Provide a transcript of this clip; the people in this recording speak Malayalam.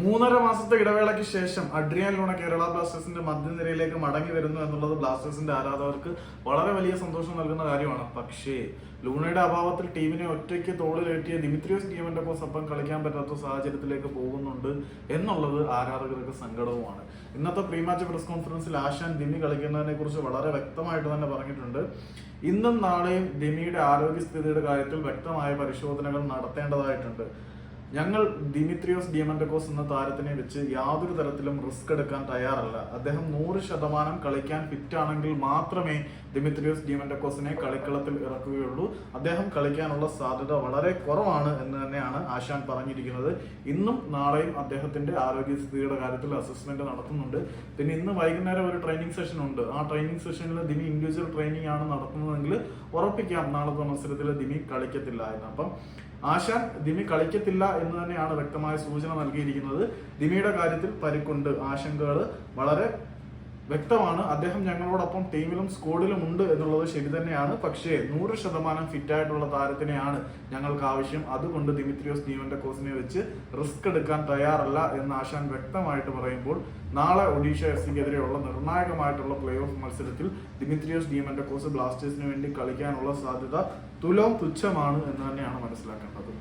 മൂന്നര മാസത്തെ ഇടവേളയ്ക്ക് ശേഷം അഡ്രിയാൻ ലൂണ കേരള ബ്ലാസ്റ്റേഴ്സിന്റെ മധ്യനിരയിലേക്ക് മടങ്ങി വരുന്നു എന്നുള്ളത് ബ്ലാസ്റ്റേഴ്സിന്റെ ആരാധകർക്ക് വളരെ വലിയ സന്തോഷം നൽകുന്ന കാര്യമാണ്. പക്ഷേ ലൂണയുടെ അഭാവത്തിൽ ടീമിനെ ഒറ്റയ്ക്ക് തോളിലേറ്റിയ ദിമിത്രിയോസ് ടീമിന്റെ ഒപ്പം കളിക്കാൻ പറ്റാത്ത സാഹചര്യത്തിലേക്ക് പോകുന്നുണ്ട് എന്നുള്ളത് ആരാധകർക്ക് സങ്കടവുമാണ്. ഇന്നത്തെ പ്രീ മാച്ച് പ്രസ് കോൺഫറൻസിൽ ആശാൻ ദിമി കളിക്കുന്നതിനെ കുറിച്ച് വളരെ വ്യക്തമായിട്ട് തന്നെ പറഞ്ഞിട്ടുണ്ട്. ഇന്നും നാളെയും ദിമിയുടെ ആരോഗ്യസ്ഥിതിയുടെ കാര്യത്തിൽ വ്യക്തമായ പരിശോധനകൾ നടത്തേണ്ടതായിട്ടുണ്ട്. ഞങ്ങൾ ദിമിത്രിയോസ് ഡിയമൻഡക്കോസ് എന്ന താരത്തിനെ വെച്ച് യാതൊരു തരത്തിലും റിസ്ക് എടുക്കാൻ തയ്യാറല്ല. അദ്ദേഹം നൂറ് ശതമാനം കളിക്കാൻ ഫിറ്റ് ആണെങ്കിൽ മാത്രമേ ദിമിത്രിയോസ് ഡിയമന്റക്കോസിനെ കളിക്കളത്തിൽ ഇറക്കുകയുള്ളൂ. അദ്ദേഹം കളിക്കാനുള്ള സാധ്യത വളരെ കുറവാണ് എന്ന് തന്നെയാണ് ആശാൻ പറഞ്ഞിരിക്കുന്നത്. ഇന്നും നാളെയും അദ്ദേഹത്തിന്റെ ആരോഗ്യസ്ഥിതിയുടെ കാര്യത്തിൽ അസസ്മെന്റ് നടത്തുന്നുണ്ട്. പിന്നെ ഇന്ന് വൈകുന്നേരം ഒരു ട്രെയിനിങ് സെഷൻ ഉണ്ട്. ആ ട്രെയിനിങ് സെഷനിൽ ദിമി ഇൻഡിവിജ്വൽ ട്രെയിനിങ് ആണ് നടത്തുന്നതെങ്കിൽ ഉറപ്പിക്കാം. നാളത്തെ മത്സരത്തിൽ ദിമി കളിക്കത്തില്ല എന്ന്. അപ്പം ആശാൻ ദിമി കളിക്കത്തില്ല എന്ന് തന്നെയാണ് വ്യക്തമായ സൂചന നൽകിയിരിക്കുന്നത്. ദിമിയുടെ കാര്യത്തിൽ പരിക്കുണ്ട്. ആശങ്കകൾ വളരെ വ്യക്തമാണ്. അദ്ദേഹം ഞങ്ങളോടൊപ്പം ടീമിലും സ്കോഡിലും ഉണ്ട് എന്നുള്ളത് ശരി തന്നെയാണ്. പക്ഷേ നൂറ് ശതമാനം ഫിറ്റ് ആയിട്ടുള്ള താരത്തിനെയാണ് ഞങ്ങൾക്ക് ആവശ്യം. അതുകൊണ്ട് ദിമിത്രിയോസ് ദീവന്റെ കോസിനെ വെച്ച് റിസ്ക് എടുക്കാൻ തയ്യാറല്ല എന്ന് ആശാൻ വ്യക്തമായിട്ട് പറയുമ്പോൾ നാളെ ഒഡീഷ എഫ് സിക്കെതിരെയുള്ള നിർണായകമായിട്ടുള്ള പ്ലേ ഓഫ് മത്സരത്തിൽ ദിമിത്രിയോസ് ഡീമന്റെ കോസ് ബ്ലാസ്റ്റേഴ്സിന് വേണ്ടി കളിക്കാനുള്ള സാധ്യത തുലവും തുച്ഛമാണ് എന്ന് തന്നെയാണ് മനസ്സിലാക്കേണ്ടത്.